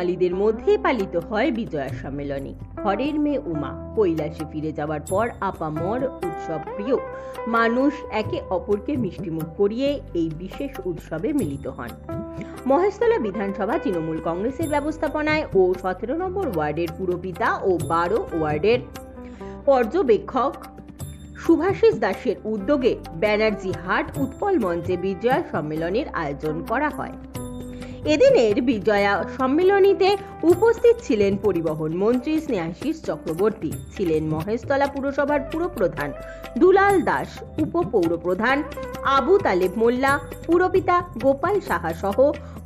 বাঙালিদের মধ্যে পালিত হয় বিজয়া সম্মেলনী। ঘরের মেয়ে উমা, কৈলাসে ফিরে যাওয়ার পর আপামর উৎসব প্রিয়। মানুষ একে অপরকে মিষ্টিমুখ করিয়ে এই বিশেষ উৎসবে মিলিত হন। মহেশতলা বিধানসভা তৃণমূল কংগ্রেসের ব্যবস্থাপনায় ও সতেরো নম্বর ওয়ার্ডের পুরপিতা ও বারো ওয়ার্ডের পর্যবেক্ষক সুভাষিস দাসের উদ্যোগে ব্যানার্জি হাট উৎপল মঞ্চে বিজয়া সম্মেলনের আয়োজন করা হয়। এদিনের বিজয়া সম্মেলনীতে উপস্থিত ছিলেন পরিবহন মন্ত্রী স্নেহাশিস চক্রবর্তী, ছিলেন মহেশতলা পুরসভার পুরপ্রধান দুলাল দাস, উপপৌরপ্রধান আবু তালেব মোল্লা, পুরপিতা গোপাল সাহা সহ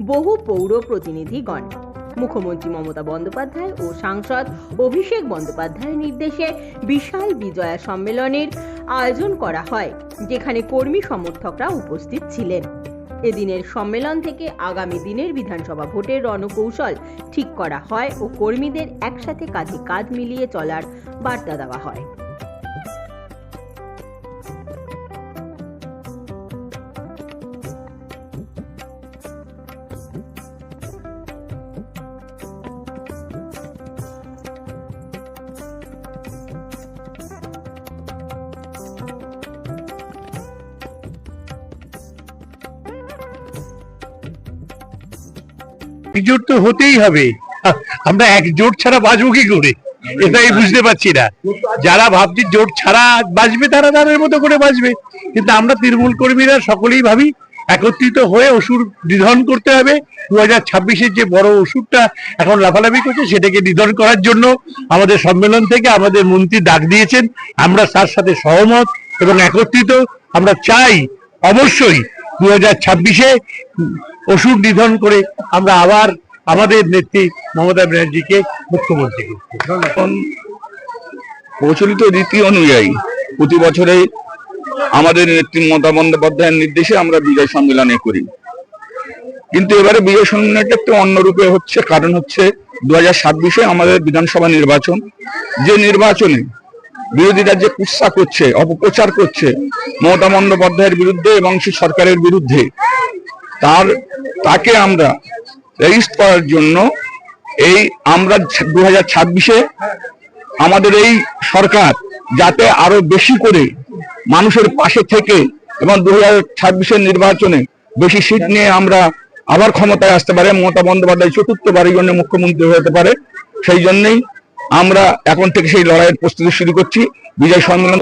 বহু পৌর প্রতিনিধিগণ। মুখ্যমন্ত্রী মমতা বন্দ্যোপাধ্যায় ও সাংসদ অভিষেক বন্দ্যোপাধ্যায়ের নির্দেশে বিশাল বিজয়া সম্মেলনের আয়োজন করা হয়, যেখানে কর্মী সমর্থকরা উপস্থিত ছিলেন। এদিনের সম্মেলন থেকে আগামী দিনের বিধানসভা ভোটের রণকৌশল ঠিক করা হয় ও কর্মীদের একসাথে কাঁধে কাঁধ মিলিয়ে চলার বার্তা দেওয়া হয়। একজোট তো হতেই হবে। আমরা একজোট ছাড়া বাঁচবো কি করে? এটাই বুঝতে পারছি না। যারা ভাবছি জোট ছাড়া বাঁচবে, তারা তাদের মতো করে বাঁচবে। কিন্তু আমরা তৃণমূল কর্মীরা সকলেই ভাবি, একত্রিত হয়ে ওষুধ নিধন করতে হবে। দু হাজার ছাব্বিশের যে বড় ওষুধটা এখন লাফালাফি করছে, সেটাকে নিধন করার জন্য আমাদের সম্মেলন থেকে আমাদের মন্ত্রী ডাক দিয়েছেন। আমরা তার সাথে সহমত এবং একত্রিত। আমরা চাই অবশ্যই দু হাজার ছাব্বিশে ওষুধ নিধন করে আমরা আবার আমাদের নেত্রী মমতা ব্যানার্জিকে মুখ্যমন্ত্রী এখন প্রচলিত রীতি অনুযায়ী প্রতি বছরে আমাদের নেত্রী মমতা বন্দ্যোপাধ্যায়ের নির্দেশে আমরা বিজয় সম্মেলনে করি। কিন্তু এবারে বিজয় সম্মেলনটা একটু অন্যরূপে হচ্ছে, কারণ হচ্ছে দু হাজার ছাব্বিশে আমাদের বিধানসভা নির্বাচন। যে নির্বাচনে বিরোধীরা যে কুৎসা করছে, অপপ্রচার করছে মমতা বন্দ্যোপাধ্যায়ের বিরুদ্ধে এবং সরকারের বিরুদ্ধে তার, তাকে আমরা রেজিস্ট করার জন্য এই আমরা দু হাজার ছাব্বিশে আমাদের এই সরকার যাতে আরও বেশি করে মানুষের পাশে থেকে এবং দু হাজার নির্বাচনে বেশি সিট নিয়ে আমরা আবার ক্ষমতায় আসতে পারে, মমতা বন্দ্যোপাধ্যায় চতুর্থবারের জন্য মুখ্যমন্ত্রী হতে পারে। সেই জন্যই আমরা এখন থেকে সেই লড়াইয়ের প্রস্তুতি শুরু করছি। বিজয় সম্মেলন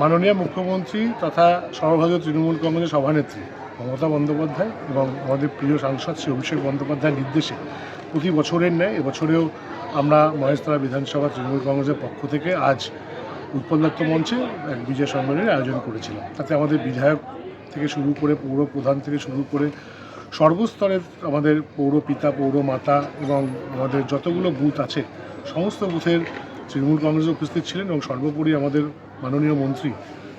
মাননীয় মুখ্যমন্ত্রী তথা সর্বভারতীয় তৃণমূল কংগ্রেসের সভানেত্রী। মমতা বন্দ্যোপাধ্যায় এবং আমাদের প্রিয় সাংসদ শ্রী অভিষেক বন্দ্যোপাধ্যায়ের নির্দেশে প্রতি বছরের ন্যায় এবছরেও আমরা মহেশতলা বিধানসভা তৃণমূল কংগ্রেসের পক্ষ থেকে আজ উৎপল দত্ত মঞ্চে এক বিজয় সম্মেলনের আয়োজন করেছিলাম। তাতে আমাদের বিধায়ক থেকে শুরু করে পৌর প্রধান থেকে শুরু করে সর্বস্তরের আমাদের পৌর পিতা, পৌর মাতা এবং আমাদের যতগুলো বুথ আছে, সমস্ত বুথের তৃণমূল কংগ্রেসে উপস্থিত ছিলেন এবং সর্বোপরি আমাদের মাননীয় মন্ত্রী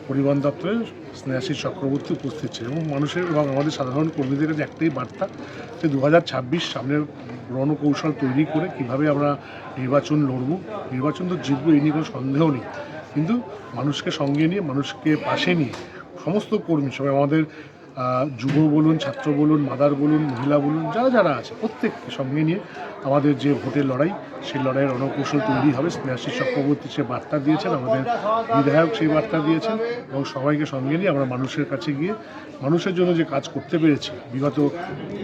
পরিবহন দপ্তরের স্নেহাশিস চক্রবর্তী উপস্থিত ছিলেন এবং মানুষের এবং আমাদের সাধারণ কর্মীদের কাছে একটাই বার্তা যে দু সামনের রণকৌশল তৈরি করে কীভাবে আমরা নির্বাচন লড়ব। নির্বাচন তো জিতবো, এই নিয়ে কোনো সন্দেহ নেই। কিন্তু মানুষকে সঙ্গে নিয়ে, মানুষকে পাশে নিয়ে সমস্ত কর্মী, সবাই আমাদের যুব বলুন, ছাত্র বলুন, মাদার বলুন, মহিলা বলুন, যারা যারা আছে, প্রত্যেককে সঙ্গে নিয়ে আমাদের যে ভোটের লড়াই, সেই লড়াইয়ের রণকৌশল তৈরি হবে। স্নেহাশিস চক্রবর্তী সে বার্তা দিয়েছেন, আমাদের বিধায়ক সেই বার্তা দিয়েছেন এবং সবাইকে সঙ্গে নিয়ে আমরা মানুষের কাছে গিয়ে মানুষের জন্য যে কাজ করতে পেরেছি, বিগত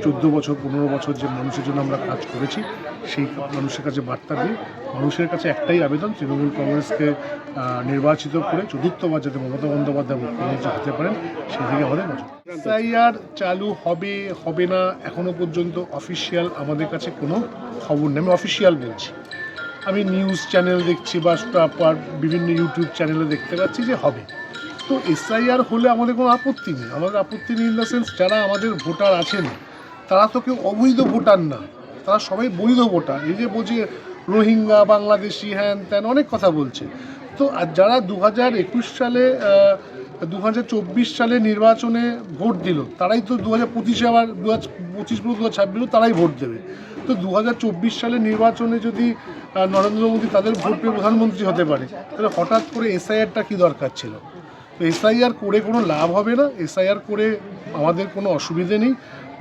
চোদ্দ বছর, পনেরো বছর যে মানুষের জন্য আমরা কাজ করেছি, সেই মানুষের কাছে বার্তা দিয়ে মানুষের কাছে একটাই আবেদন, তৃণমূল কংগ্রেসকে নির্বাচিত করে চতুর্থবার যাতে মমতা বন্দ্যোপাধ্যায় মুখ্যমন্ত্রী হতে পারেন সেদিকে আমাদের এসআইআর চালু হবে হবে না এখনও পর্যন্ত অফিসিয়াল আমাদের কাছে কোনো খবর নেই, আমি অফিসিয়াল বলছি। আমি নিউজ চ্যানেল দেখছি বা বিভিন্ন ইউটিউব চ্যানেলে দেখতে পাচ্ছি যে হবে। তো এসআইআর হলে আমাদের কোনো আপত্তি নেই। আমাদের আপত্তি নেই ইন দ্য সেন্স যারা আমাদের ভোটার আছেন, তারা তো কেউ অবৈধ ভোটার না। তারা সবাই বৈধ ভোটার। এই যে বলছে, রোহিঙ্গা, বাংলাদেশি, হ্যান ত্যান অনেক কথা বলছে। তো যারা দু হাজার একুশ সালে দু হাজার চব্বিশ সালে নির্বাচনে ভোট দিল, তারাই তো দু হাজার পঁচিশে আবার দু হাজার পঁচিশ দু হাজার ছাব্বিশে তারাই ভোট দেবে। তো দু হাজার চব্বিশ সালে নির্বাচনে যদি নরেন্দ্র মোদী তাদের ভোট পেয়ে প্রধানমন্ত্রী হতে পারে, তাহলে হঠাৎ করে এসআইআরটা কী দরকার ছিল? তো এসআইআর করে কোনো লাভ হবে না, এসআইআর করে আমাদের কোনো অসুবিধে নেই।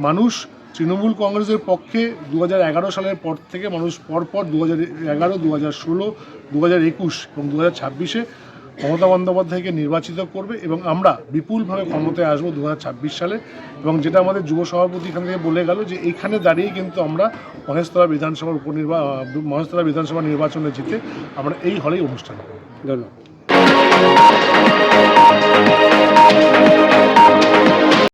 মানুষ তৃণমূল কংগ্রেসের পক্ষে দু হাজার এগারো সালের পর থেকে মানুষ পরপর দু হাজার এগারো, দু হাজার ষোলো, দু হাজার একুশ এবং দু হাজার ছাব্বিশে মমতা বন্দ্যোপাধ্যায়কে নির্বাচিত করবে এবং আমরা বিপুলভাবে ক্ষমতায় আসব দু হাজার ছাব্বিশ সালে এবং যেটা আমাদের যুব সভাপতি এখান থেকে বলে গেল যে এখানে দাঁড়িয়ে কিন্তু আমরা মহেশতলা বিধানসভার উপনির্বা, মহেশতলা বিধানসভা নির্বাচনে জিতে আমরা এই হলেই অনুষ্ঠান করব। ধন্যবাদ।